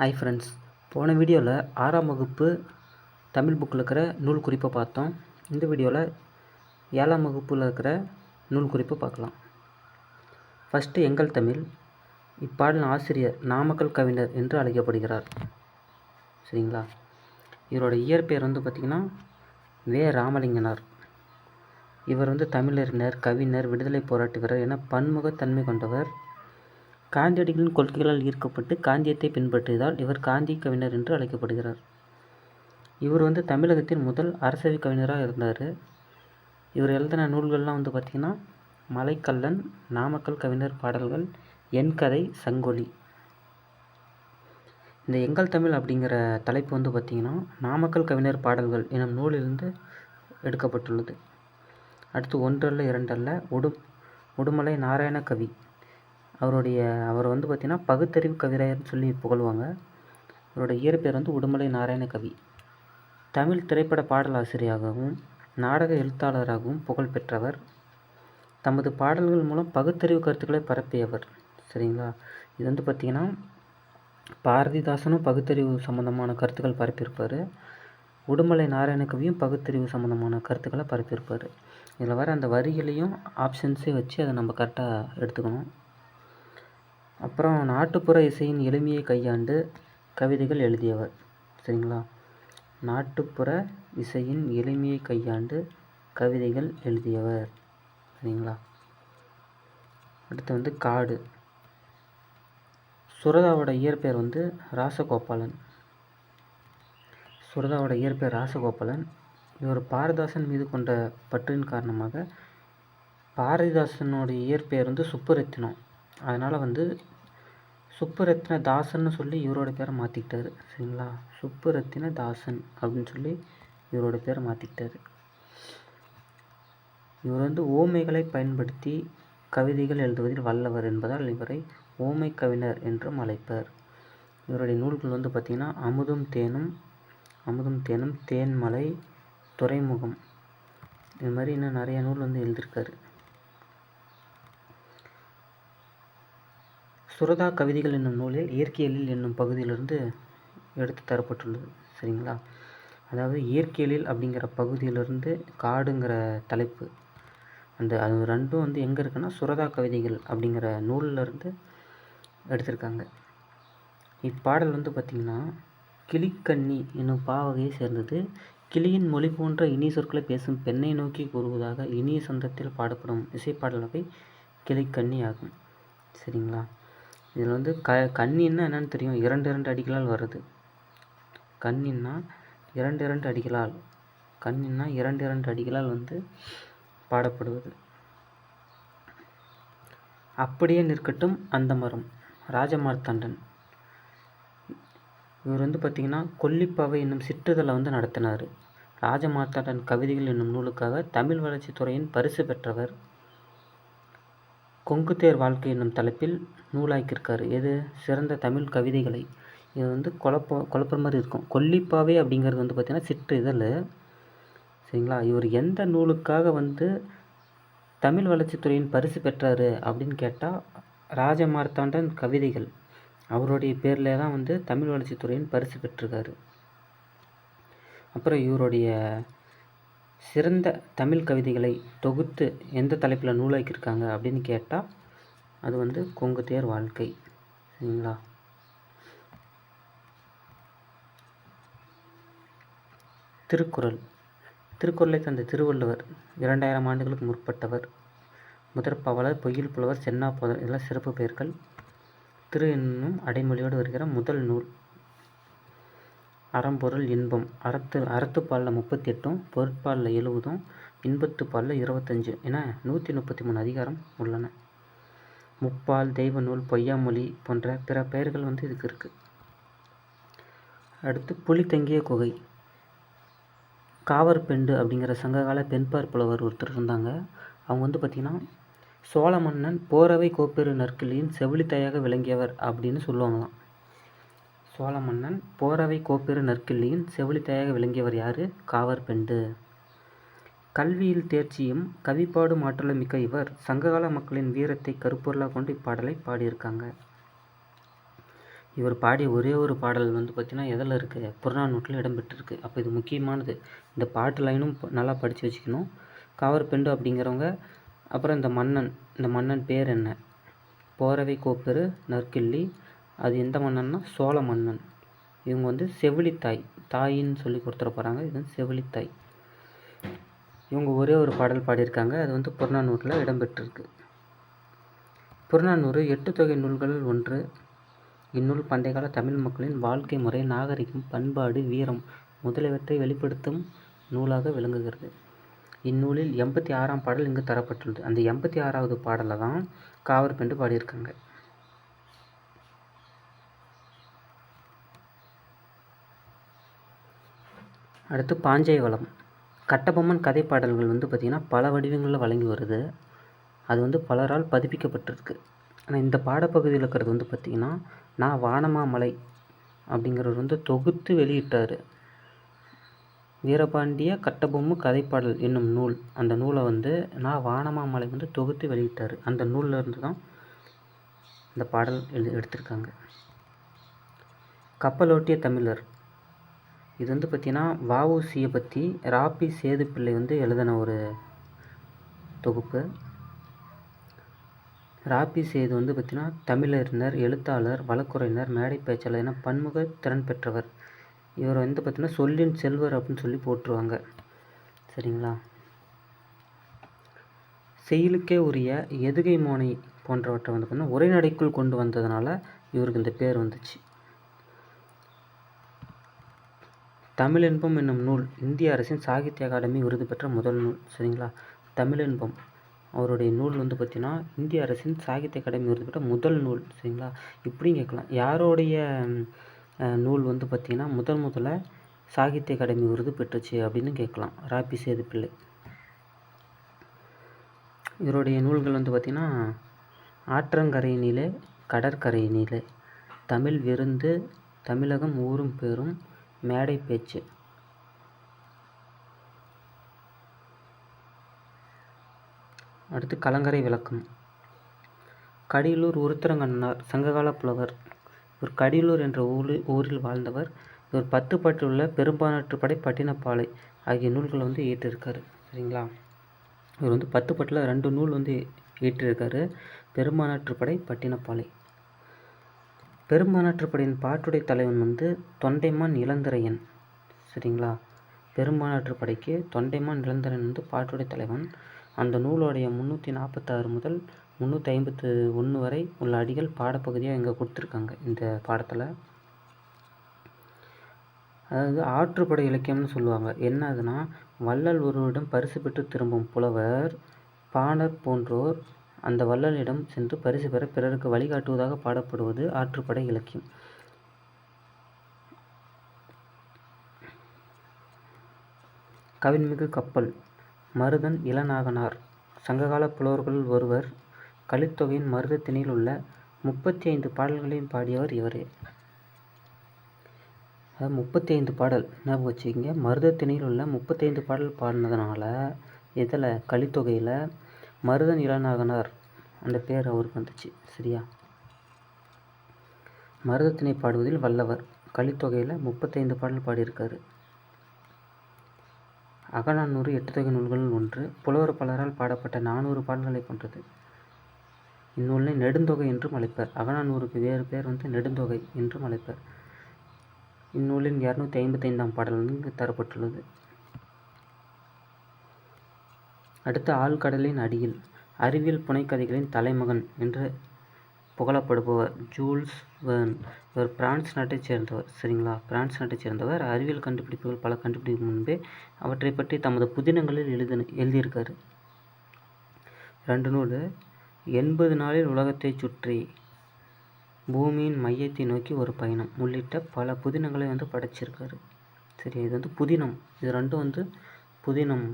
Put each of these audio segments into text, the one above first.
Hi friends போன வீடியோவில் ஆறாம் வகுப்பு தமிழ் புக்கில் இருக்கிற நூல் குறிப்பை பார்த்தோம். இந்த வீடியோவில் ஏழாம் வகுப்பில் இருக்கிற நூல் குறிப்பை பார்க்கலாம். ஃபஸ்ட்டு எங்கள் தமிழ். இப்பாடலின் ஆசிரியர் நாமக்கல் கவிஞர் என்று அழைக்கப்படுகிறார். சரிங்களா? இவரோட இயற்பெயர் வந்து பார்த்திங்கன்னா வே. ராமலிங்கனார். இவர் வந்து தமிழறிஞர் கவிஞர் விடுதலை போராட்டுகிறார் என பன்முகத்தன்மை கொண்டவர். காந்தியடிகளின் கொள்கைகளால் ஈர்க்கப்பட்டு காந்தியத்தை பின்பற்றியதால் இவர் காந்தி கவிஞர் என்று அழைக்கப்படுகிறார். இவர் வந்து தமிழகத்தின் முதல் அரசவை கவிஞராக இருந்தார். இவர் எழுதின நூல்கள்லாம் வந்து பார்த்திங்கன்னா மலைக்கல்லன் நாமக்கல் கவிஞர் பாடல்கள் என் கதை சங்கொலி. இந்த எங்கள் தமிழ் அப்படிங்கிற தலைப்பு வந்து பார்த்திங்கன்னா நாமக்கல் கவிஞர் பாடல்கள் எனும் நூலிலிருந்து எடுக்கப்பட்டுள்ளது. அடுத்து ஒன்றல்ல இரண்டல்ல உடு உடுமலை நாராயண கவி. அவருடைய அவர் வந்து பார்த்திங்கன்னா பகுத்தறிவு கவிராயர்னு சொல்லி புகழ்வாங்க. அவரோட இயற்பெயர் வந்து உடுமலை நாராயண கவி. தமிழ் திரைப்பட பாடலாசிரியராகவும் நாடக எழுத்தாளராகவும் புகழ் பெற்றவர். தமது பாடல்கள் மூலம் பகுத்தறிவு கருத்துக்களை பரப்பியவர். சரிங்களா? இது வந்து பார்த்திங்கன்னா பாரதிதாசனும் பகுத்தறிவு சம்மந்தமான கருத்துக்கள் பரப்பியிருப்பார். உடுமலை நாராயண கவியும் பகுத்தறிவு சம்மந்தமான கருத்துக்களை பரப்பியிருப்பார். இதில் வர அந்த வரிகளையும் ஆப்ஷன்ஸையும் வச்சு அதை நம்ம கரெக்டாக எடுத்துக்கணும். அப்புறம் நாட்டுப்புற இசையின் எளிமையை கையாண்டு கவிதைகள் எழுதியவர். சரிங்களா? நாட்டுப்புற இசையின் எளிமையை கையாண்டு கவிதைகள் எழுதியவர். சரிங்களா? அடுத்து வந்து காடு. சுரதாவோட இயற்பெயர் வந்து ராசகோபாலன். சுரதாவோட இயற்பெயர் ராசகோபாலன். இவர் பாரதிதாசன் மீது கொண்ட பற்றின் காரணமாக பாரதிதாசனோட இயற்பெயர் வந்து சுப்புரத்தினம். அதனால் வந்து சுப்புரத்தின தாசன்னு சொல்லி இவரோட பேரை மாற்றிக்கிட்டாரு சரிங்களா? சுப்புரத்தின தாசன் அப்படின்னு சொல்லி இவரோட பேரை மாற்றிக்கிட்டாரு இவர் வந்து ஓமைகளை பயன்படுத்தி கவிதைகள் எழுதுவதில் வல்லவர் என்பதால் இவரை ஓமை கவிஞர் என்றும் அழைப்பர். இவருடைய நூல்கள் வந்து பார்த்திங்கன்னா அமுதும் தேனும் அமுதும் தேனும் தேன்மலை துறைமுகம். இது மாதிரி இன்னும் நிறைய நூல் வந்து எழுதியிருக்காரு. சுரதா கவிதைகள் என்னும் நூலில் இயற்கையலில் என்னும் பகுதியிலிருந்து எடுத்து தரப்பட்டுள்ளது சரிங்களா? அதாவது இயற்கையலில் அப்படிங்கிற பகுதியிலிருந்து காடுங்கிற தலைப்பு. அந்த அது ரெண்டும் வந்து எங்கே இருக்குன்னா சுரதா கவிதைகள் அப்படிங்கிற நூலில் இருந்து எடுத்திருக்காங்க. இப்பாடல் வந்து பார்த்திங்கன்னா கிளிக்கண்ணி என்னும் பாவகையை சேர்ந்தது. கிளியின் மொழி போன்ற இனிய சொற்களை பேசும் பெண்ணை நோக்கி கூறுவதாக இனிய சொந்தத்தில் பாடப்படும் இசைப்பாடல் வகை கிளிக்கண்ணி ஆகும் சரிங்களா? இதில் வந்து க கண்ணின்னா என்னென்னு தெரியும். இரண்டு இரண்டு அடிகளால் வருது கண்ணின்னா இரண்டு இரண்டு அடிகளால் கண்ணின்னா இரண்டு இரண்டு அடிகளால் வந்து பாடப்படுவது. அப்படியே நிற்கட்டும் அந்த மரம். ராஜமார்த்தாண்டன். இவர் வந்து பார்த்திங்கன்னா கொல்லிப்பாவை என்னும் சிற்றுதலை வந்து நடத்தினார். ராஜமார்த்தாண்டன் கவிதைகள் என்னும் நூலுக்காக தமிழ் வளர்ச்சித்துறையின் பரிசு பெற்றவர். கொங்குத்தேர் வாழ்க்கை என்னும் தலைப்பில் நூலாக்கியிருக்காரு. எது? சிறந்த தமிழ் கவிதைகளை. இது வந்து குழப்ப குழப்பற மாதிரி இருக்கும். கொல்லிப்பாவே அப்படிங்கிறது வந்து பார்த்திங்கன்னா சிற்று இதழ். சரிங்களா? இவர் எந்த நூலுக்காக வந்து தமிழ் வளர்ச்சித்துறையின் பரிசு பெற்றார் அப்படின்னு கேட்டால் ராஜமார்த்தாண்டன் கவிதைகள். அவருடைய பேரில் தான் வந்து தமிழ் வளர்ச்சித்துறையின் பரிசு பெற்றிருக்காரு. அப்புறம் இவருடைய சிறந்த தமிழ் கவிதைகளை தொகுத்து எந்த தலைப்பில் நூலாக்கியிருக்காங்க அப்படின்னு கேட்டால் அது வந்து கொங்குத்தேர் வாழ்க்கை. சரிங்களா? திருக்குறள். திருக்குறளை தந்த திருவள்ளுவர் இரண்டாயிரம் ஆண்டுகளுக்கு முற்பட்டவர். முதற்பவலர் பொய்யில் புலவர் சென்னா புலவர் இதெல்லாம் சிறப்பு பெயர்கள். திரு என்னும் அடைமொழியோடு வருகிற முதல் நூல். அறம்பொருள் இன்பம். அறத்து அறத்துப்பாலில் முப்பத்தெட்டும் பொருட்பாலில் எழுபதும் இன்பத்து பாலில் இருபத்தஞ்சு என நூற்றி முப்பத்தி மூணு அதிகாரம் உள்ளன. முப்பால் தெய்வ நூல் பொய்யாமொழி போன்ற பிற பெயர்கள் வந்து இதுக்கு இருக்குது அடுத்து புலி தங்கிய குகை. காவற்பெண்டு அப்படிங்கிற சங்ககால பெண்பார் புலவர் ஒருத்தர் இருந்தாங்க. அவங்க வந்து பார்த்திங்கன்னா சோழ மன்னன் போரவை கோப்பெரு நற்கிளியின் செவிலித்தாயாக விளங்கியவர் அப்படின்னு சொல்லுவாங்களாம். சோழ மன்னன் போரவை கோப்பெரு நற்கிள்ளியின் செவிலித்தாயாக விளங்கியவர் யார்? காவற்பெண்டு கல்வியில் தேர்ச்சியும் கவிப்பாடும் ஆற்றலும் மிக்க இவர் சங்ககால மக்களின் வீரத்தை கருப்பொருளாக கொண்டு இப்பாடலை பாடியிருக்காங்க. இவர் பாடிய ஒரே ஒரு பாடல் வந்து பார்த்திங்கன்னா எதில் இருக்குது புறநானூற்றில் இடம்பெற்றிருக்கு அப்போ இது முக்கியமானது. இந்த பாட்டு லைனும் ப- நல்லா படித்து வச்சுக்கணும். காவற்பெண்டு அப்படிங்கிறவங்க அப்புறம் இந்த மன்னன் இந்த மன்னன் பேர் என்ன? போரவை கோப்பெரு நற்கிள்ளி அது எந்த மன்னன்னா? சோழ மன்னன். இவங்க வந்து செவிலித்தாய். தாயின்னு சொல்லி கொடுத்துட போகிறாங்க இது வந்து செவிலித்தாய். இவங்க ஒரே ஒரு பாடல் பாடியிருக்காங்க. அது வந்து புறநானூரில் இடம்பெற்றிருக்கு. புறநானூறு எட்டு தொகை நூல்களில் ஒன்று. இந்நூல் பண்டைய கால தமிழ் மக்களின் வாழ்க்கை முறை நாகரிகம் பண்பாடு வீரம் முதலியவற்றை வெளிப்படுத்தும் நூலாக விளங்குகிறது. இந்நூலில் எண்பத்தி ஆறாம் பாடல் இங்கு தரப்பட்டுள்ளது. அந்த எண்பத்தி ஆறாவது பாடலை தான் காவற்பெண்டு பாடியிருக்காங்க. அடுத்து பாஞ்சை வளம் கட்டபொம்மன் கதை பாடல்கள் வந்து பார்த்திங்கன்னா பல வடிவங்களில் வழங்கி வருது. அது வந்து பலரால் பதிப்பிக்கப்பட்டிருக்கு. ஆனால் இந்த பாடப்பகுதியில் இருக்கிறது வந்து பார்த்திங்கன்னா நான் வானமாமலை அப்படிங்கிறவர் வந்து தொகுத்து வெளியிட்டார். வீரபாண்டிய கட்டபொம்மு கதைப்பாடல் என்னும் நூல். அந்த நூலை வந்து நான் வானமாமலை வந்து தொகுத்து வெளியிட்டார். அந்த நூலில் இருந்து தான் இந்த பாடல் எழு எடுத்திருக்காங்க. கப்பலோட்டிய தமிழர். இது வந்து பார்த்திங்கன்னா வஉசியை பற்றி ராபி சேதுப்பிள்ளை வந்து எழுதின ஒரு தொகுப்பு. ராபி சேது வந்து பார்த்திங்கன்னா தமிழறிஞர் எழுத்தாளர் வழக்குரைஞர் மேடை பேச்சாளர் என பன்முக திறன் பெற்றவர். இவர் வந்து பார்த்திங்கன்னா சொல்லின் செல்வர் அப்படின்னு சொல்லி போட்டுருவாங்க சரிங்களா? செயலுக்கே உரிய எதுகை மோனை போன்றவற்றை வந்து பார்த்திங்கன்னா உரைநடைக்குள் கொண்டு வந்ததுனால இவருக்கு இந்த பேர் வந்துச்சு. தமிழின்பம் என்னும் நூல் இந்திய அரசின் சாகித்ய அகாடமி விருது பெற்ற முதல் நூல் சரிங்களா? தமிழின்பம் அவருடைய நூல் வந்து பார்த்திங்கன்னா இந்திய அரசின் சாகித்ய அகாடமி விருது பெற்ற முதல் நூல் சரிங்களா? இப்படியும் கேட்கலாம். யாருடைய நூல் வந்து பார்த்திங்கன்னா முதல் முதல்ல சாகித்ய அகாடமி விருது பெற்றுச்சு அப்படின்னு கேட்கலாம். ராபி சேது பிள்ளை இவருடைய நூல்கள் வந்து பார்த்திங்கன்னா ஆற்றங்கரையினிலே கடற்கரையினிலே தமிழ் விருந்து தமிழகம் ஊரும் பேரும் மேடை பேச்சு. அடுத்து கலங்கரை விளக்கம். கடியலூர் உருத்திரங்கண்ணார் சங்ககால புலவர். இவர் கடியலூர் என்ற ஊரில் ஊரில் வாழ்ந்தவர். இவர் பத்து பற்றுள்ள பெரும்பானாற்றுப்படை பட்டினப்பாலை ஆகிய நூல்களை வந்து இயற்றிருக்காரு. சரிங்களா? இவர் வந்து பத்து பாட்டில் ரெண்டு நூல் வந்து இயற்றிருக்காரு. பெரும்பானாற்றுப்படை பட்டினப்பாலை. பெரும்பாலாற்றுப்படையின் பாட்டுடை தலைவன் வந்து தொண்டைமான் இளந்திரையன். சரிங்களா? பெரும்பாலாற்றுப்படைக்கு தொண்டைமான் இளந்திரையன் வந்து பாட்டுடை தலைவன். அந்த நூலோடைய முந்நூற்றி நாற்பத்தாறு முதல் முந்நூற்றி ஐம்பத்து ஒன்று வரை உள்ள அடிகள் பாடப்பகுதியாக இங்கே கொடுத்துருக்காங்க இந்த பாடத்தில். அதாவது ஆற்றுப்படை இலக்கியம்னு சொல்லுவாங்க. என்ன அதுனா வள்ளல் ஒருவரிடம் பரிசு பெற்று திரும்பும் புலவர் பாணர் போன்றோர் அந்த வள்ளலிடம் சென்று பரிசு பெற பிறருக்கு வழிகாட்டுவதாக பாடப்படுவது ஆற்றுப்படை இலக்கியம். கவின்மிகு கப்பல் மருதன் இளநாகனார் சங்ககால புலவர்களுள் ஒருவர் கலித்தொகையின் மருதத்தினில் உள்ள முப்பத்தி ஐந்து பாடல்களையும் பாடியவர் இவரே. முப்பத்தி ஐந்து பாடல் ஞாபகம் வச்சுக்கிங்க. மருதத்தினில் உள்ள முப்பத்தைந்து பாடல் பாடினதுனால இதில் கலித்தொகையில் மருதன் இளநாகனார் அந்த பேர் அவருக்கு வந்துச்சு சரியா? மருதத்தினை பாடுவதில் வல்லவர். கலித்தொகையில் முப்பத்தைந்து பாடல் பாடியிருக்காரு. அகநானூறு எட்டு தொகை நூல்களில் ஒன்று புலவர் பலரால் பாடப்பட்ட நானூறு பாடல்களை கொண்டது இந்நூலை நெடுந்தொகை என்றும் அழைப்பர். அகநானூறுக்கு வேறு பேர் வந்து நெடுந்தொகை என்றும் அழைப்பர். இந்நூலின் இரநூத்தி ஐம்பத்தைந்தாம் பாடல் வந்து இங்கு தரப்பட்டுள்ளது. அடுத்து ஆழ்கடலின் அடியில் அறிவியல் புனைக்கதைகளின் தலைமகன் என்று புகழப்படுபவர் ஜூல்ஸ் வேர்ன். இவர் பிரான்ஸ் நாட்டைச் சேர்ந்தவர். சரிங்களா? பிரான்ஸ் நாட்டைச் சேர்ந்தவர். அறிவியல் கண்டுபிடிப்புகள் பல கண்டுபிடிப்பு முன்பே அவற்றை பற்றி தமது புதினங்களில் எழுதின எழுதியிருக்காரு. ரெண்டு நூல். எண்பது நாளில் உலகத்தைச் சுற்றி பூமியின் மையத்தை நோக்கி ஒரு பயணம். உள்ளிட்ட பல புதினங்களை வந்து படைச்சிருக்காரு. சரி இது வந்து புதினம். இது ரெண்டும் வந்து புதினம்.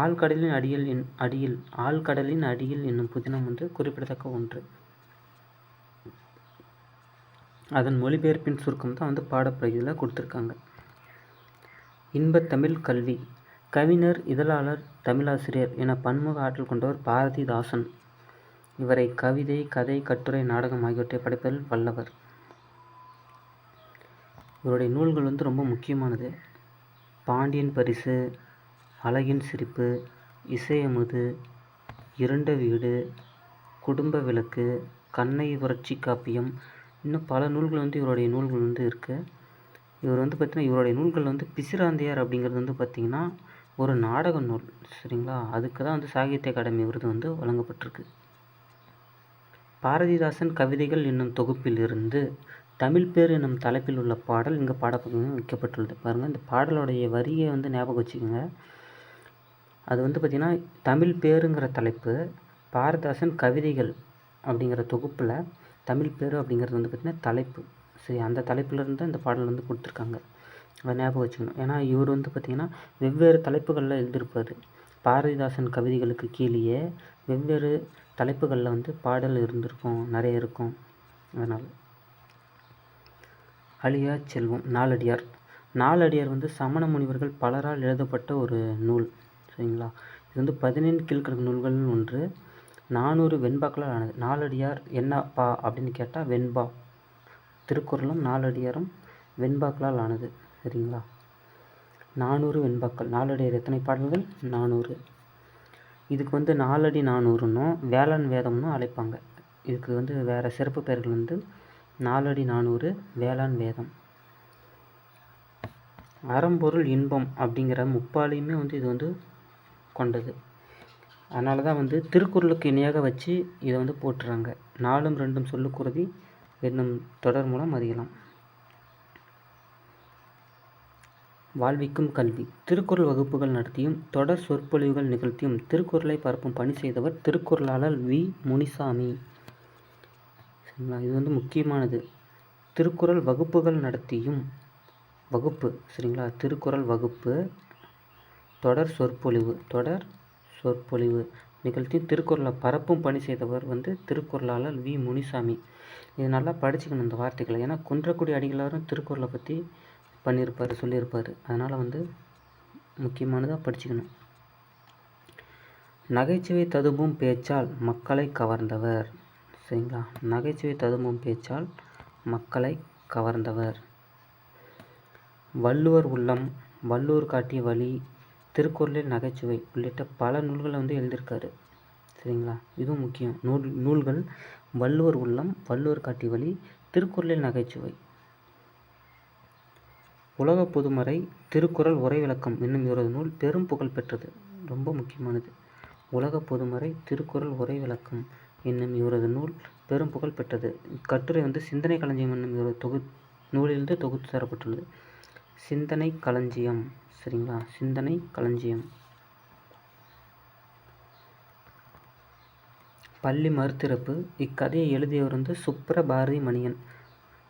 ஆழ்கடலின் அடியில் என் அடியில் ஆழ்கடலின் அடியில் என்னும் புதினம் வந்து குறிப்பிடத்தக்க ஒன்று. அதன் மொழிபெயர்ப்பின் சுருக்கம் தான் வந்து பாடப்பகுதியில் கொடுத்துருக்காங்க. இன்பத்தமிழ் கல்வி. கவிஞர் இதழாளர் தமிழாசிரியர் என பன்முக ஆற்றல் கொண்டவர் பாரதிதாசன். இவரை கவிதை கதை கட்டுரை நாடகம் ஆகியவற்றை படைப்பதில் வல்லவர். இவருடைய நூல்கள் வந்து ரொம்ப முக்கியமானது. பாண்டியன் பரிசு அழகின் சிரிப்பு இசையமுது இருண்ட வீடு குடும்ப விளக்கு கண்ணை புரட்சி காப்பியம். இன்னும் பல நூல்கள் வந்து இவருடைய நூல்கள் வந்து இருக்குது இவர் வந்து பார்த்திங்கன்னா இவருடைய நூல்கள் வந்து பிசிராந்தையார் அப்படிங்கிறது வந்து பார்த்திங்கன்னா ஒரு நாடக நூல் சரிங்களா? அதுக்கு தான் வந்து சாகித்ய அகாடமி விருது வந்து வழங்கப்பட்டிருக்கு. பாரதிதாசன் கவிதைகள் என்னும் தொகுப்பிலிருந்து தமிழ் பேர் என்னும் தலைப்பில் உள்ள பாடல் இங்கே பாடப்பகுதியில் வைக்கப்பட்டுள்ளது. பாருங்கள் இந்த பாடலுடைய வரியை வந்து ஞாபகம் வச்சுக்கோங்க. அது வந்து பார்த்திங்கன்னா தமிழ் பேருங்கிற தலைப்பு பாரதாசன் கவிதைகள் அப்படிங்கிற தொகுப்பில் தமிழ் பேர் அப்படிங்கிறது வந்து பார்த்திங்கன்னா தலைப்பு. சரி அந்த தலைப்பிலிருந்து தான் இந்த பாடல் வந்து கொடுத்துருக்காங்க. அதை ஞாபகம் வச்சுக்கணும். ஏன்னா இவர் வந்து பார்த்திங்கன்னா வெவ்வேறு தலைப்புகளில் எழுதியிருப்பார். பாரதிதாசன் கவிதைகளுக்கு கீழேயே வெவ்வேறு தலைப்புகளில் வந்து பாடல் இருந்திருக்கும் நிறைய இருக்கும். அதனால். அழியா செல்வம் நாலடியார். நாலடியார் வந்து சமண முனிவர்கள் பலரால் எழுதப்பட்ட ஒரு நூல். சரிங்களா? இது வந்து பதினெண்டு கீழ்கணக்கு நூல்களில் ஒன்று. நானூறு வெண்பாக்களால் ஆனது. நாலடியார் என்னப்பா அப்படின்னு கேட்டால் வெண்பா. திருக்குறளும் நாலடியாரும் வெண்பாக்களால் ஆனது. சரிங்களா? நானூறு வெண்பாக்கள். நாலடியார் எத்தனை பாடல்கள்? நானூறு. இதுக்கு வந்து நாலடி நானூறுன்னும் வேளாண் வேதம்னு அழைப்பாங்க. இதுக்கு வந்து வேறு சிறப்பு பெயர்கள் வந்து நாலடி நானூறு வேளாண் வேதம். அறம்பொருள் இன்பம் அப்படிங்கிற முப்பாலையுமே வந்து இது வந்து கொண்டது. அதனால தான் வந்து திருக்குறளுக்கு இணையாக வச்சு இதை வந்து போட்டுறாங்க நாலும் ரெண்டும் சொல்லுக்குருதி என்னும் தொடர் மூலம் அறியலாம். வாழ்விக்கும் கல்வி. திருக்குறள் வகுப்புகள் நடத்தியும் தொடர் சொற்பொழிவுகள் நிகழ்த்தியும் திருக்குறளை பரப்பும் பணி செய்தவர் திருக்குறளாளர் வி. முனிசாமி. சரிங்களா? இது வந்து முக்கியமானது. திருக்குறள் வகுப்புகள் நடத்தியும் வகுப்பு சரிங்களா? திருக்குறள் வகுப்பு தொடர் சொற்பொழிவு தொடர் சொற்பொழிவு நிகழ்த்தி திருக்குறளை பரப்பும் பணி செய்தவர் வந்து திருக்குறளாளர் வி. முனிசாமி. இது நல்லா படிச்சுக்கணும் இந்த வார்த்தைகளை. ஏன்னா குன்றக்குடி அடிகளாரும் திருக்குறளை பற்றி பண்ணியிருப்பார் சொல்லியிருப்பார் அதனால் வந்து முக்கியமானதாக படிச்சுக்கணும். நகைச்சுவை ததும்பும் பேச்சால் மக்களை கவர்ந்தவர். சரிங்களா? நகைச்சுவை ததும்பும் பேச்சால் மக்களை கவர்ந்தவர். வள்ளுவர் உள்ளம் வள்ளுவர் காட்டிய வழி திருக்குறளில் நகைச்சுவை உள்ளிட்ட பல நூல்களை வந்து எழுதியிருக்காரு. சரிங்களா? இதுவும் முக்கியம். நூல் நூல்கள் வள்ளுவர் உள்ளம் வள்ளுவர் காட்டி வழி திருக்குறளில் நகைச்சுவை. உலக பொதுமறை திருக்குறள் உரை விளக்கம் என்னும் இவரது நூல் பெரும் புகழ் பெற்றது. ரொம்ப முக்கியமானது. உலக பொதுமறை திருக்குறள் உரை விளக்கம் என்னும் இவரது நூல் பெரும் புகழ் பெற்றது. இக்கட்டுரை வந்து சிந்தனை களஞ்சியம் என்னும் இவரது தொகு நூலிலிருந்து தொகுத்து தரப்பட்டுள்ளது. சிந்தனை களஞ்சியம். சரிங்களா? சிந்தனை களஞ்சியம். பள்ளி மறுத்திறப்பு இக்கதையை எழுதியவர் வந்து சுப்ர பாரதி மணியன்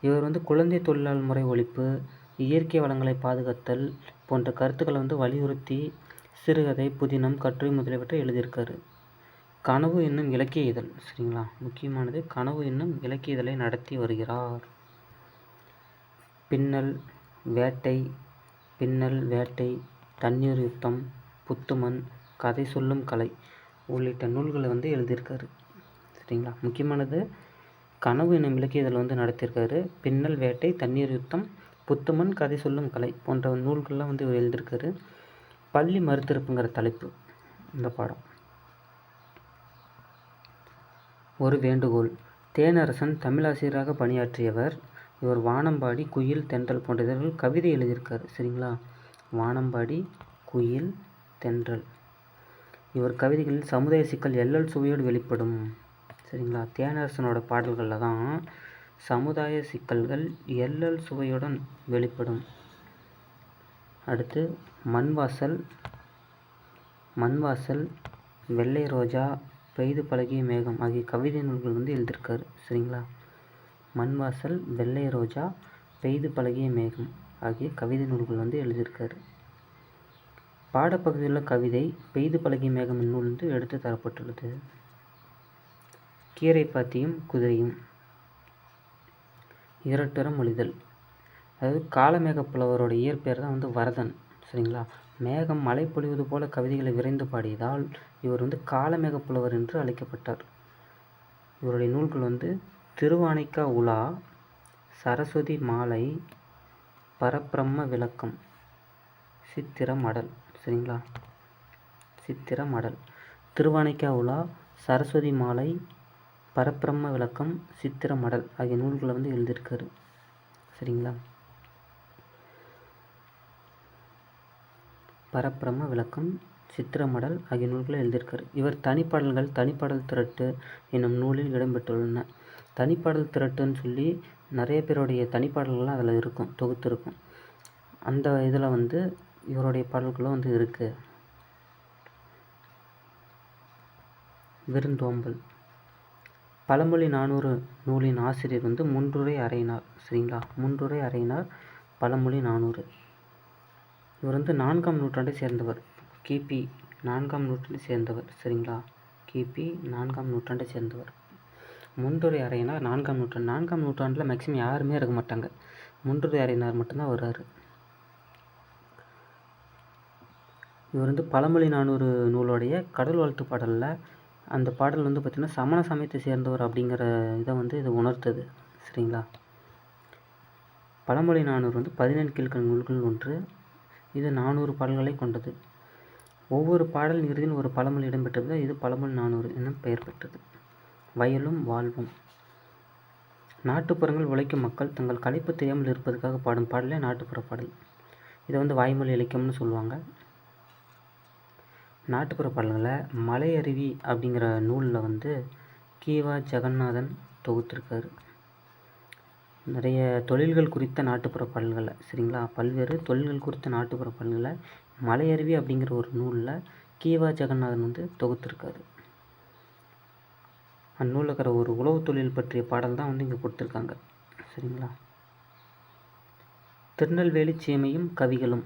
இவர் வந்து குழந்தை தொழிலாளர் முறை ஒழிப்பு இயற்கை வளங்களை பாதுகாத்தல் போன்ற கருத்துக்களை வந்து வலியுறுத்தி சிறுகதை புதினம் கட்டுரை முதலியவற்றை எழுதியிருக்காரு. கனவு என்னும் இலக்கிய இதழ் சரிங்களா? முக்கியமானது கனவு என்னும் இலக்கிய இதழை நடத்தி வருகிறார். பின்னல் வேட்டை பின்னல் வேட்டை தண்ணீர் யுத்தம் புத்துமன் கதை சொல்லும் கலை உள்ளிட்ட நூல்களை வந்து எழுதியிருக்காரு. சரிங்களா? முக்கியமானது கனவு எனும் இலக்கியத்தில் வந்து நடத்தியிருக்காரு. பின்னல் வேட்டை தண்ணீர் யுத்தம் புத்துமன் கதை சொல்லும் கலை போன்ற நூல்கள்லாம் வந்து இவர் எழுதியிருக்காரு. பள்ளி மறுத்திருப்புங்கிற தலைப்பு இந்த பாடம். ஒரு வேண்டுகோள். தேனரசன் தமிழாசிரியராக பணியாற்றியவர் இவர் வானம்பாடி குயில் தென்றல் போன்ற இதழ்கள் கவிதை எழுதியிருக்காரு. சரிங்களா? வானம்பாடி குயில் தென்றல். இவர் கவிதைகளில் சமுதாய சிக்கல் எல்லல் சுவையோடு வெளிப்படும். சரிங்களா? தேனரசனோட பாடல்களில் தான் சமுதாய சிக்கல்கள் எல்லல் சுவையுடன் வெளிப்படும். அடுத்து மண்வாசல் மண்வாசல் வெள்ளை ரோஜா பெய்து பழகிய மேகம் ஆகிய கவிதை நூல்கள் வந்து எழுதியிருக்காரு. சரிங்களா? மண்வாசல் வெள்ளை ரோஜா பெய்து பழகிய மேகம் ஆகிய கவிதை நூல்கள் வந்து எழுதியிருக்காரு. பாடப்பகுதியில் உள்ள கவிதை பெய்து பழகிய மேகம் நூல் வந்து எடுத்து தரப்பட்டுள்ளது. கீரை பாத்தியும் குதிரையும். இரட்டுரம் மொழிதல் அதாவது காலமேக புலவரோட இயற்பெயர் தான் வந்து வரதன் சரிங்களா? மேகம் மழை பொழிவது போல கவிதைகளை விரைந்து பாடியதால் இவர் வந்து காலமேக புலவர் என்று அழைக்கப்பட்டார். இவருடைய நூல்கள் வந்து திருவானைக்கா உலா சரஸ்வதி மாலை பரப்பிரம்ம விளக்கம் சித்திரமடல் சரிங்களா? சித்திரமடல் திருவானைக்கா உலா சரஸ்வதி மாலை பரப்பிரம்ம விளக்கம் சித்திரமடல் ஆகிய நூல்களை வந்து எழுதியிருக்காரு. சரிங்களா? பரப்பிரம்ம விளக்கம் சித்திரமடல் ஆகிய நூல்களை எழுதியிருக்காரு. இவர் தனிப்பாடல்கள் தனிப்பாடல் திரட்டு என்னும் நூலில் இடம்பெற்றுள்ளன தனிப்பாடல் திரட்டுன்னு சொல்லி நிறைய பேருடைய தனிப்பாடல்கள்லாம் அதில் இருக்கும் தொகுத்து இருக்கும் அந்த இதில் வந்து இவருடைய பாடல்களும் வந்து இருக்குது விருந்தோம்பல். பழமொழி நானூறு நூலின் ஆசிரியர் வந்து முன்றுரை அறையினார் சரிங்களா? முன்றுரை அறையினார் பழமொழி நானூறு. இவர் வந்து நான்காம் நூற்றாண்டை சேர்ந்தவர். கிபி நான்காம் நூற்றாண்டை சேர்ந்தவர் சரிங்களா? கிபி நான்காம் நூற்றாண்டை சேர்ந்தவர். முன்றுரை அறையினார் நான்காம் நூற்றாண்டு. நான்காம் நூற்றாண்டில் மேக்ஸிமம் யாருமே இருக்க மாட்டாங்க. முன்றுரை அறையினார் மட்டும்தான் வர்றார். இவர் வந்து பழமொழி நானூறு நூலோடைய கடல் வாழ்த்து பாடலில் அந்த பாடல் வந்து பார்த்திங்கன்னா சமண சமயத்தை சேர்ந்தவர் அப்படிங்கிற இதை வந்து இது உணர்த்தது. சரிங்களா? பழமொழி நானூறு வந்து பதினெண்டு கீழ்கள் நூல்கள் ஒன்று. இது நானூறு பாடல்களை கொண்டது. ஒவ்வொரு பாடல் இறுதியில் ஒரு பழமொழி இடம்பெற்றது இது பழமொழி நானூறு என பெயர் பெற்றது. வயலும் வாழ்வும். நாட்டுப்புறங்கள் உழைக்கும் மக்கள் தங்கள் களைப்பு தெரியாமல் இருப்பதற்காக பாடும் பாடலே நாட்டுப்புற பாடல். இதை வந்து வாய்மொழி இலக்கியம்னு சொல்லுவாங்க. நாட்டுப்புற பாடல்களை மலையருவி அப்படிங்கிற நூலில் வந்து கீவா ஜெகநாதன் தொகுத்திருக்காரு. நிறைய தொழில்கள் குறித்த நாட்டுப்புற பாடல்களை சரிங்களா? பல்வேறு தொழில்கள் குறித்த நாட்டுப்புற பாடல்களை மலையருவி அப்படிங்கிற ஒரு நூலில் கீவா ஜெகநாதன் வந்து தொகுத்திருக்காரு. அந்நூலில் இருக்கிற ஒரு உழவு தொழில் பற்றிய பாடல் தான் வந்து இங்கே கொடுத்துருக்காங்க. சரிங்களா? திருநெல்வேலி சேமையும் கவிகளும்.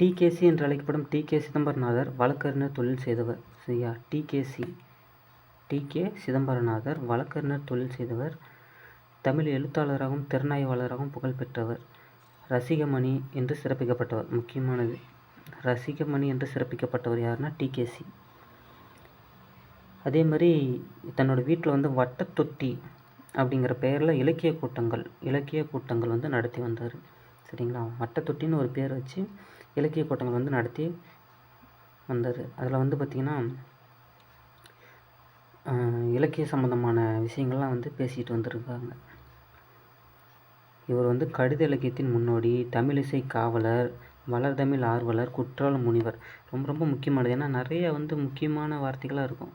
டிகேசி என்று அழைக்கப்படும் டி. கே. சிதம்பரநாதர் வழக்கறிஞர் தொழில் செய்தவர். சரியா? TKC D. கே. சிதம்பரநாதர் வழக்கறிஞர் தொழில் செய்தவர். தமிழ் எழுத்தாளராகவும் திறனாய்வாளராகவும் புகழ்பெற்றவர் ரசிகமணி என்று சிறப்பிக்கப்பட்டவர். முக்கியமானது ரசிகமணி என்று சிறப்பிக்கப்பட்டவர் யாருன்னா டிகேசி அதே மாதிரி தன்னோட வீட்டில் வந்து வட்டத்தொட்டி அப்படிங்கிற பெயரில் இலக்கிய கூட்டங்கள் இலக்கிய கூட்டங்கள் வந்து நடத்தி வந்தார். சரிங்களா? வட்டத்தொட்டின்னு ஒரு பேர் வச்சு இலக்கிய கூட்டங்கள் வந்து நடத்தி வந்தார். அதில் வந்து பார்த்திங்கன்னா இலக்கிய சம்மந்தமான விஷயங்கள்லாம் வந்து பேசிகிட்டு வந்திருக்காங்க. இவர் வந்து கடித இலக்கியத்தின் முன்னோடி தமிழிசை காவலர் வளர்தமிழ் ஆர்வலர் குற்றால முனிவர். ரொம்ப ரொம்ப முக்கியமானது. ஏன்னா நிறைய வந்து முக்கியமான வார்த்தைகளாக இருக்கும்.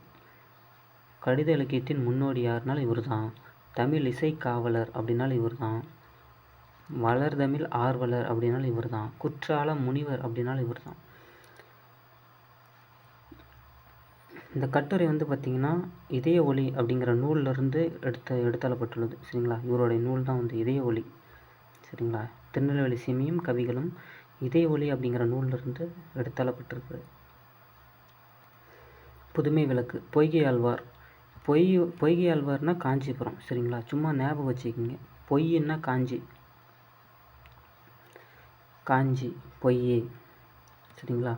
கடித இலக்கியத்தின் முன்னோடி யாருனாலும் இவர் தான் தமிழ் இசை காவலர் அப்படின்னாலும் இவர் தான் வளர்தமிழ் ஆர்வலர் அப்படின்னாலும் இவர் தான் குற்றால முனிவர் அப்படின்னால் இவர் தான் இந்த கட்டுரை வந்து பார்த்திங்கன்னா இதய ஒளி அப்படிங்கிற நூல்லேருந்து எடுத்து எடுத்தளப்பட்டுள்ளது சரிங்களா? இவருடைய நூல் தான் வந்து இதய ஒளி. சரிங்களா? திருநெல்வேலி சிமியும் கவிகளும் இதய ஒளி அப்படிங்கிற நூல்லேருந்து எடுத்தளப்பட்டிருக்கு புதுமை விளக்கு பொய்கை ஆழ்வார். பொய் பொய்கை ஆழ்வார்னா காஞ்சிபுரம் சரிங்களா? சும்மா ஞாபகம் வச்சுக்கிங்க. பொய்ன்னா காஞ்சி. காஞ்சி பொய்யே சரிங்களா?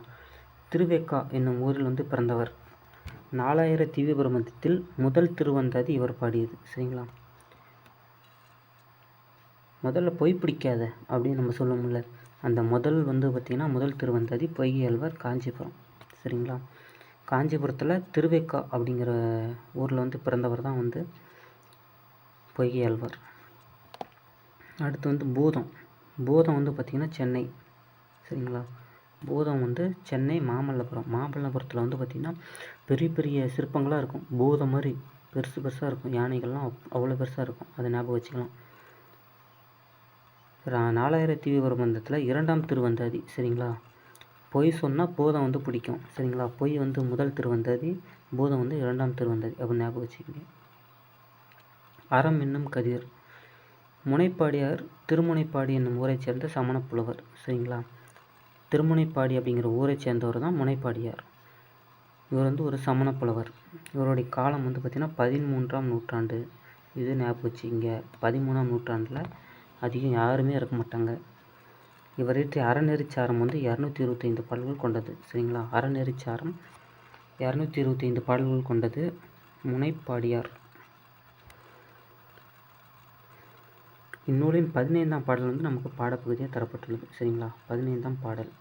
திருவேக்கா என்னும் ஊரில் வந்து பிறந்தவர். நாலாயிர திவ்ய பிரபந்தத்தில் முதல் திருவந்தாதி இவர் பாடியது சரிங்களா? முதல்ல பொய் பிடிக்காத அப்படின்னு நம்ம சொல்ல முடியல அந்த முதல் வந்து பார்த்திங்கன்னா முதல் திருவந்தாதி பொய்கை ஆழ்வார் காஞ்சிபுரம் சரிங்களா? காஞ்சிபுரத்தில் திருவேக்கா அப்படிங்கிற ஊரில் வந்து பிறந்தவர் தான் வந்து பொய்கை ஆழ்வார் அடுத்து வந்து பூதம். பூதம் வந்து பார்த்திங்கன்னா சென்னை. சரிங்களா? பூதம் வந்து சென்னை மாமல்லபுரம். மாமல்லபுரத்தில் வந்து பார்த்திங்கன்னா பெரிய பெரிய சிற்பங்களாக இருக்கும். பூதம் மாதிரி பெருசு பெருசாக இருக்கும். யானைகள்லாம் அவ்வளோ பெருசாக இருக்கும். அதை ஞாபகம் வச்சுக்கலாம். நாலாயிரத்தி பிரபந்தத்தில் இரண்டாம் திருவந்தாதி. சரிங்களா? பொய் சொன்னால் பூதம் வந்து பிடிக்கும். சரிங்களா? பொய் வந்து முதல் திருவந்தாதி பூதம் வந்து இரண்டாம் திருவந்தாதி அப்படின்னு ஞாபகம் வச்சுக்கோங்க. அறம் என்னும் கதிர். முனைப்பாடியார் திருமுனைப்பாடி என்னும் ஊரைச் சேர்ந்த சமண புலவர் சரிங்களா? திருமுனைப்பாடி அப்படிங்கிற ஊரைச் சேர்ந்தவர் தான் முனைப்பாடியார். இவர் வந்து ஒரு சமண புலவர் இவருடைய காலம் வந்து பார்த்திங்கன்னா பதிமூன்றாம் நூற்றாண்டு. இது ஞாபகம் வச்சுக்கிங்க. பதிமூணாம் நூற்றாண்டில் அதிகம் யாருமே இருக்க மாட்டாங்க. இவர் இயற்றிய அறநெறிச்சாரம் வந்து இரநூத்தி இருபத்தைந்து பாடல்கள் கொண்டது. சரிங்களா? அறநெறிச்சாரம் இரநூத்தி இருபத்தைந்து பாடல்கள் கொண்டது. முனைப்பாடியார். இந்நூலின் பதினைந்தாம் பாடல் வந்து நமக்கு பாடப்பகுதியாக தரப்பட்டுள்ளது. சரிங்களா? பதினைந்தாம் பாடல்.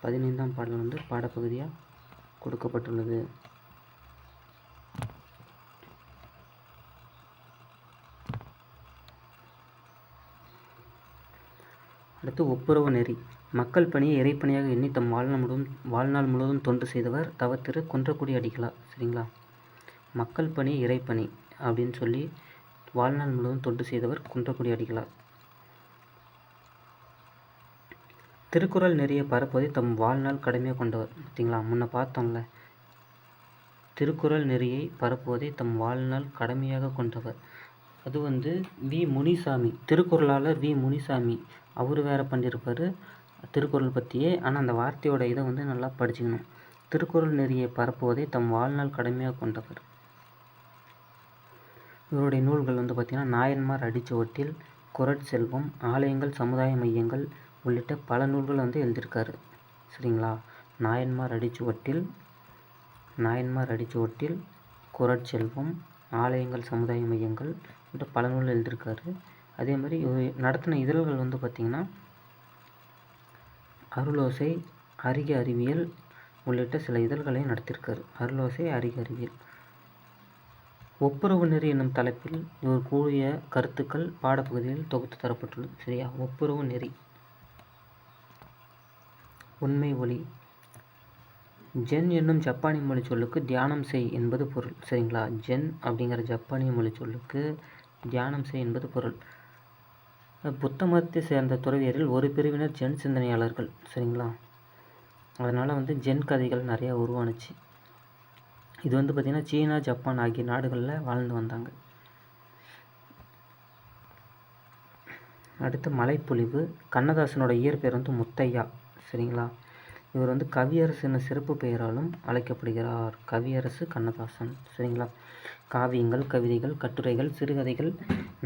பதினைந்தாம் பாடல் வந்து பாடப்பகுதியாக கொடுக்கப்பட்டுள்ளது. அடுத்து ஒப்புரவு நெறி. மக்கள் பணியை இறைப்பணியாக எண்ணி தம் வாழ்நாள் முழுவதும் வாழ்நாள் முழுவதும் தொண்டு செய்தவர் தவத்திரு குன்றக்குடி அடிகளா? சரிங்களா? மக்கள் பணி இறைப்பணி அப்படின்னு சொல்லி வாழ்நாள் முழுவதும் தொண்டு செய்தவர் குன்றக்குடி அடிகளார் திருக்குறள் நெறிய பரப்புவதை தம் வாழ்நாள் கடமையாக கொண்டவர். பார்த்தீங்களா முன்ன பார்த்தோம்ல. திருக்குறள் நெறியை பரப்புவதை தம் வாழ்நாள் கடமையாக கொண்டவர். அது வந்து வி. முனிசாமி. திருக்குறளாளர் வி. முனிசாமி. அவர் வேறு பண்ணியிருப்பார் திருக்குறள் பற்றியே ஆனால் அந்த வார்த்தையோட இதை வந்து நல்லா படிச்சுக்கணும். திருக்குறள் நெறியை பரப்புவதை தம் வாழ்நாள் கடமையாக கொண்டவர். இவருடைய நூல்கள் வந்து பார்த்திங்கன்னா நாயன்மார் அடிச்சுவட்டில் குரட்செல்வம் ஆலயங்கள் சமுதாய மையங்கள் உள்ளிட்ட பல நூல்கள் வந்து எழுதியிருக்காரு. சரிங்களா? நாயன்மார் அடிச்சுவட்டில் நாயன்மார் அடிச்சுவட்டில் குரட்செல்வம் ஆலயங்கள் சமுதாய மையங்கள் அப்படின்ற பல நூல் எழுதியிருக்காரு. அதே மாதிரி இவர் நடத்தின இதழ்கள் வந்து பார்த்திங்கன்னா அருளோசை அரிய அறிவியல் உள்ளிட்ட சில இதழ்களையும் நடத்தியிருக்காரு. அருளோசை அருக அறிவியல். ஒப்புரவு நெறி என்னும் தலைப்பில் இவர் கூறிய கருத்துக்கள் பாடப்பகுதியில் தொகுத்து தரப்பட்டுள்ளது. சரியா? ஒப்புரவு நெறி. உண்மை ஒளி. ஜென் என்னும் ஜப்பானிய மொழி சொல்லுக்கு தியானம் செய் என்பது பொருள். சரிங்களா? ஜென் அப்படிங்கிற ஜப்பானிய மொழி சொல்லுக்கு தியானம் செய் என்பது பொருள். புத்த மதத்தை சேர்ந்த துறவியரில் ஒரு பிரிவினர் ஜென் சிந்தனையாளர்கள் சரிங்களா? அதனால் வந்து ஜென் கதைகள் நிறையா உருவானுச்சு. இது வந்து பார்த்திங்கன்னா சீனா ஜப்பான் ஆகிய நாடுகளில் வாழ்ந்து வந்தாங்க. அடுத்து மலைப்பொழிவு. கண்ணதாசனோட இயற்பெயர் வந்து முத்தையா சரிங்களா? இவர் வந்து கவியரசு என சிறப்பு பெயராலும் அழைக்கப்படுகிறார். கவியரசு கண்ணதாசன் சரிங்களா? காவியங்கள் கவிதைகள் கட்டுரைகள் சிறுகதைகள்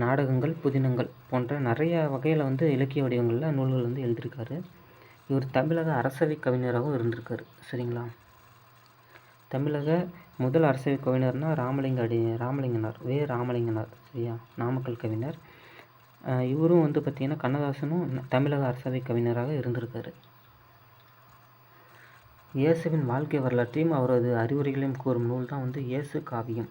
நாடகங்கள் புதினங்கள் போன்ற நிறைய வகையில் வந்து இலக்கிய வடிவங்களில் நூல்கள் வந்து எழுதியிருக்காரு. இவர் தமிழக அரசவை கவிஞராகவும் இருந்திருக்காரு. சரிங்களா? தமிழக முதல் அரசவை கவிஞர்னால் ராமலிங்க அடி ராமலிங்கனார் வே. ராமலிங்கனார் சரியா? நாமக்கல் கவிஞர். இவரும் வந்து பார்த்திங்கன்னா கண்ணதாசனும் தமிழக அரசவை கவிஞராக இருந்திருக்காரு. இயேசுவின் வாழ்க்கை வரலாற்றையும் அவரது அறிவுரைகளையும் கூறும் நூல் தான் வந்து இயேசு காவியம்.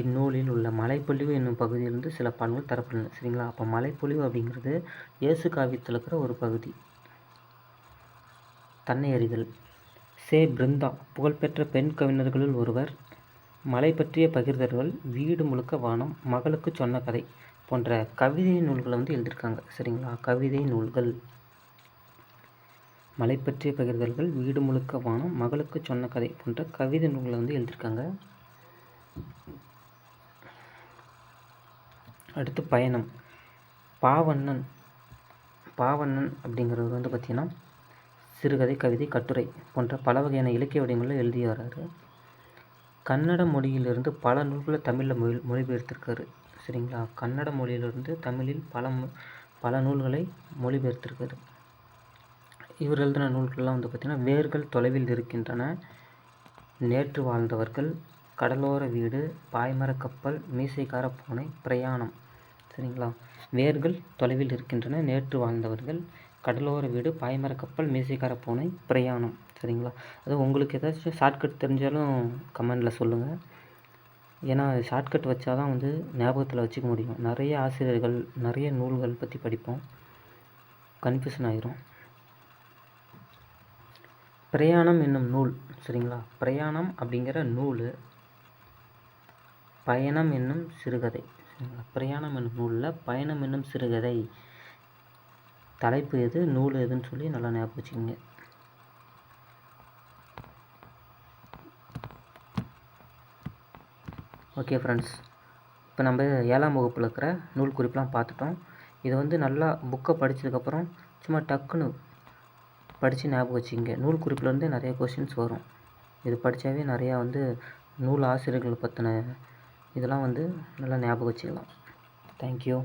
இந்நூலில் உள்ள மலைப்பொழிவு என்னும் பகுதியிலிருந்து சில பாடல்கள் தரப்பட்டுள்ளன சரிங்களா? அப்போ மலைப்பொழிவு அப்படிங்கிறது இயேசு காவியத்தில் இருக்கிற ஒரு பகுதி. தன்னை அறிதல். சே பிருந்தா புகழ்பெற்ற பெண் கவிஞர்களில் ஒருவர் மலை பற்றிய பகிர்தல்கள் வீடு முழுக்க வானம் மகளுக்கு சொன்ன கதை போன்ற கவிதை நூல்களை வந்து எழுதியிருக்காங்க. சரிங்களா? கவிதை நூல்கள். மலை பற்றிய பகிர்தல்கள் வீடு முழுக்க வானம் மகளுக்கு சொன்ன கதை போன்ற கவிதை நூல்களை வந்து எழுதியிருக்காங்க. அடுத்து பயணம். பாவண்ணன் பாவண்ணன் அப்படிங்கிறவர் வந்து பார்த்திங்கன்னா சிறுகதை கவிதை கட்டுரை போன்ற பல வகையான இலக்கிய வடிவங்களில் எழுதி வர்றாரு கன்னட மொழியிலிருந்து பல நூல்களை தமிழில் மொழி மொழிபெயர்த்திருக்காரு. சரிங்களா? கன்னட மொழியிலிருந்து தமிழில் பல பல நூல்களை மொழிபெயர்த்திருக்காரு. இவர் எழுதின நூல்கள்லாம் வந்து பார்த்திங்கன்னா வேர்கள் தொலைவில் இருக்கின்றன. நேற்று வாழ்ந்தவர்கள் கடலோர வீடு பாய்மரக்கப்பல் மீசைக்கார பூனை பிரயாணம். சரிங்களா? வேர்கள் தொலைவில் இருக்கின்றன. நேற்று வாழ்ந்தவர்கள் கடலோர வீடு பாய்மர கப்பல் மீசைக்கார பூனை பிரயாணம். சரிங்களா? அது உங்களுக்கு ஏதாச்சும் ஷார்ட்கட் தெரிஞ்சாலும் கமெண்டில் சொல்லுங்கள் ஏன்னா ஷார்ட்கட் வச்சா தான் வந்து ஞாபகத்தில் வச்சுக்க முடியும். நிறைய ஆசிரியர்கள் நிறைய நூல்கள் பற்றி படிப்போம். கன்ஃபியூஷன் ஆயிரும். பிரயாணம் என்னும் நூல் சரிங்களா? பிரயாணம் அப்படிங்கிற நூல் பயணம் என்னும் சிறுகதை. பிரயாணம் என்னும் நூலில் பயணம் என்னும் சிறுகதை. தலைப்பு எது நூல் எதுன்னு சொல்லி நல்லா ஞாபகம் வச்சுக்கோங்க. ஓகே ஃப்ரெண்ட்ஸ் இப்போ நம்ம ஏழாம் வகுப்பில் இருக்கிற நூல் குறிப்பெலாம் பார்த்துட்டோம். இதை வந்து நல்லா புக்கை படித்ததுக்கப்புறம் சும்மா டக்குன்னு படித்து ஞாபகம் வச்சுங்க நூல் குறிப்பிலேருந்தே நிறைய கொஷின்ஸ் வரும். இது படித்தாவே நிறையா வந்து நூல் ஆசிரியர்கள் பற்றின இதெல்லாம் வந்து நல்லா ஞாபகம் வச்சுக்கலாம். தேங்க்யூ